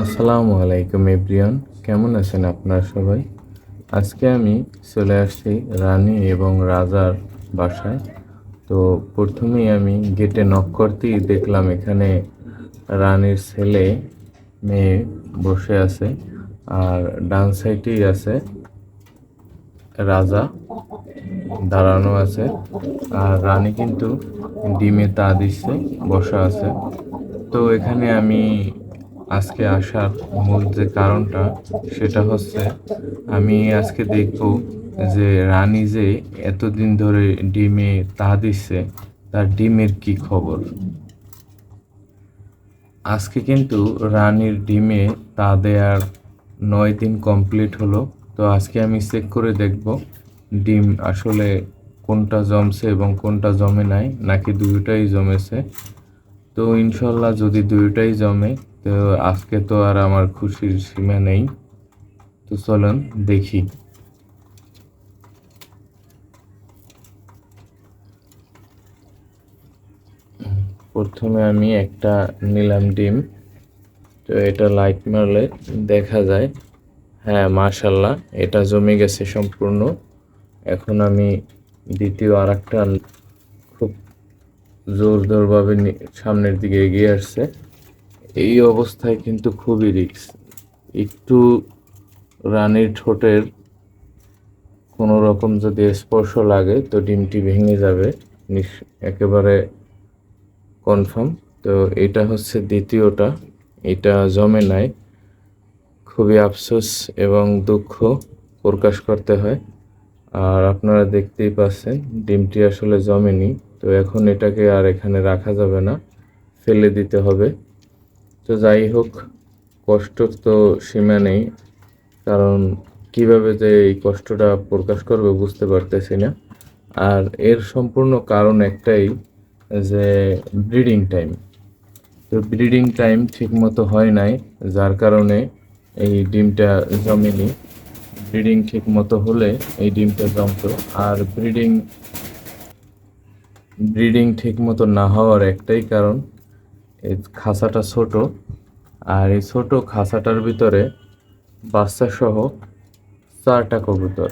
আসসালামু আলাইকুম এভরিওয়ান, কেমন আছেন আপনারা সবাই? আজকে আমি চলে আসছি রানী এবং রাজার বাসায়। তো প্রথমেই আমি গেটে নক করতেই দেখলাম এখানে রানীর ছেলে, মেয়ে বসে আছে, আর ডান সাইডেই আছে রাজা দাঁড়ানো আছে, আর রানী কিন্তু ডিমে তা দিচ্ছে বসা আছে। তো এখানে আমি আজকে আসার মূল যে কারণটা, সেটা হচ্ছে আমি আজকে দেখব যে রানী যে এতদিন ধরে ডিমে তা দিচ্ছে তার ডিমের কি খবর? আজকে কিন্তু রানীর ডিমে তা দেওয়ার নয় দিন কমপ্লিট হলো। তো আজকে আমি চেক করে দেখব ডিম আসলে কোনটা জমছে এবং কোনটা জমে নাই, নাকি দুটোটাই জমেছে। তো ইনশাল্লাহ যদি দুটোটাই জমে তো আজকে তো আর আমার খুশির সীমা নেই। তো চলুন দেখি। প্রথমে আমি একটা নিলাম ডিম। তো এটা লাইট মারলে দেখা যায়। হ্যাঁ মাশাল্লাহ এটা জমে গেছে সম্পূর্ণ। এখন আমি দ্বিতীয় আর একটা খুব জোর জোরভাবে নি- সামনের দিকে এগিয়ে আসছে। এই অবস্থায় কিন্তু খুবই রিস্ক। একটু রানীর ঠোঁটের কোনো রকম যদি স্পর্শ লাগে, তো ডিমটি ভেঙে যাবে একেবারে কনফার্ম। তো এটা হচ্ছে দ্বিতীয়টা। এটা জমে নাই। খুবই আফসোস এবং দুঃখ প্রকাশ করতে হয়। আর আপনারা দেখতেই পাচ্ছেন, ডিমটি আসলে জমেনি। তো এখন এটাকে আর এখানে রাখা যাবে না। ফেলে দিতে হবে। তো যাই হোক কষ্ট তো সীমা নেই, কারণ কীভাবে যে এই কষ্টটা প্রকাশ করবে বুঝতে পারতেছি না। আর এর সম্পূর্ণ কারণ একটাই যে ব্রিডিং টাইম। তো ব্রিডিং টাইম ঠিকমতো হয় নাই, যার কারণে এই ডিমটা জমেনি। ব্রিডিং ঠিক মতো হলে এই ডিমটা জমতো। আর ব্রিডিং ব্রিডিং ঠিক মতো না হওয়ার একটাই কারণ এই খাঁচাটা ছোট, আর এই ছোট খাঁচাটার ভিতরে বাচ্চা সহ চারটা কবুতর,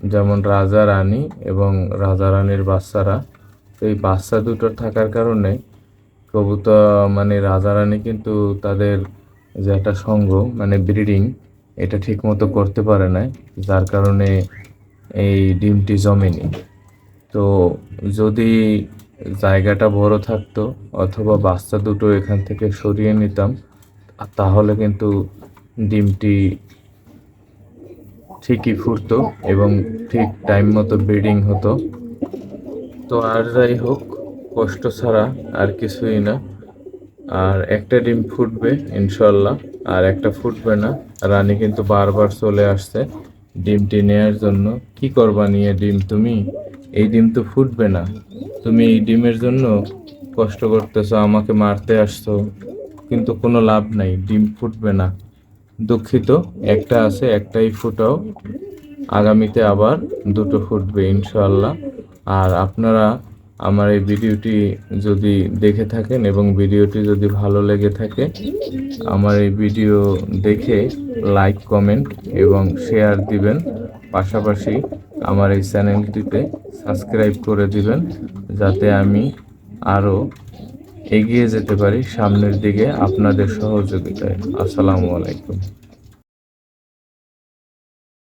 যেমন রাজা রানী এবং রাজা রানীর বাচ্চারা। তো এই বাচ্চা দুটো থাকার কারণে কবুতর মানে রাজা রানী কিন্তু তাদের যে একটা সঙ্গ মানে ব্রিডিং, এটা ঠিক মতো করতে পারে না যার কারণে এই ডিমটি জমেনি। তো যদি জায়গাটা বড় থাকতো, অথবা বাচ্চা দুটো এখান থেকে সরিয়ে নিতাম তাহলে কিন্তু ডিমটি ঠিকই ফুটতো এবং ঠিক টাইম মতো ব্রিডিং হতো। তো আর যাই হোক, কষ্ট ছাড়া আর কিছুই না। আর একটা ডিম ফুটবে, ইনশাল্লাহ, আর একটা ফুটবে না। রানী কিন্তু বারবার চলে আসছে ডিমটি নেয়ার জন্য। কি করবা নিয়ে ডিম তুমি? এই ডিম তো ফুটবে না। তুমি এই ডিমের জন্য কষ্ট করতেছো, আমাকে মারতে আসছো। কিন্তু কোনো লাভ নাই, ডিম ফুটবে না। দুঃখিত, একটা আছে, একটাই ফুটাও। আগামীতে আবার দুটো ফুটবে ইনশাল্লাহ আর আপনারা আমার এই ভিডিওটি যদি দেখে থাকেন এবং ভিডিওটি যদি ভালো লেগে থাকে, আমার এই ভিডিও দেখে লাইক, কমেন্ট এবং শেয়ার দিবেন। পাশাপাশি আমার এই চ্যানেলটিতে সাবস্ক্রাইব করে দিবেন, যাতে আমি আরও এগিয়ে যেতে পারি সামনের দিকে আপনাদের সহযোগিতায়। আসসালামু আলাইকুম।